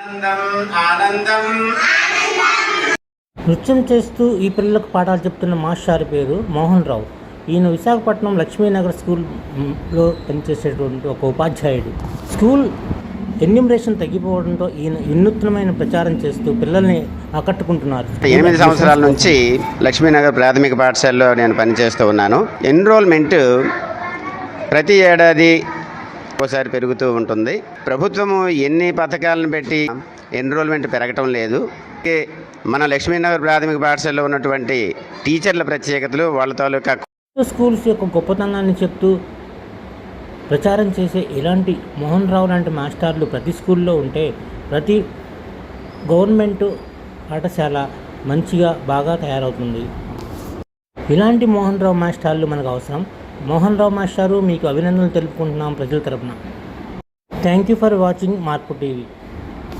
ఆనందం ఆనందం. నృత్యం చేస్తూ ఈ పిల్లలకు పాఠాలు చెప్తున్న మాస్టర్ పేరు మోహన్ రావు. ఈయన విశాఖపట్నం లక్ష్మీనగర్ స్కూల్లో పనిచేసేటువంటి ఒక ఉపాధ్యాయుడు. స్కూల్ ఎన్యూమరేషన్ తగ్గిపోవడంతో ఈయన వినూత్నమైన ప్రచారం చేస్తూ పిల్లల్ని ఆకట్టుకుంటున్నారు. ఎనిమిది సంవత్సరాల నుంచి లక్ష్మీనగర్ ప్రాథమిక పాఠశాలలో నేను పనిచేస్తూ ఉన్నాను. ఎన్రోల్మెంట్ ప్రతి ఏడాది ఒక్కోసారి పెరుగుతూ ఉంటుంది. ప్రభుత్వము ఎన్ని పథకాలను పెట్టి ఎన్రోల్మెంట్ పెరగటం లేదు. మన లక్ష్మీనగర్ ప్రాథమిక పాఠశాలలో ఉన్నటువంటి టీచర్ల ప్రత్యేకతలు వాళ్ళ తాలూకా స్కూల్స్ యొక్క గొప్పతనాన్ని చెప్తూ ప్రచారం చేసే ఇలాంటి మోహన్ రావు లాంటి మాస్టర్లు ప్రతి స్కూల్లో ఉంటే ప్రతి గవర్నమెంట్ పాఠశాల మంచిగా బాగా తయారవుతుంది. ఇలాంటి మోహన్ రావు మాస్టర్లు మనకు అవసరం. మోహన్ రావు మాస్టారు మీకు అభినందనలు తెలుపుకుంటున్నాం ప్రజల తరపున. Thank you for watching Marpu TV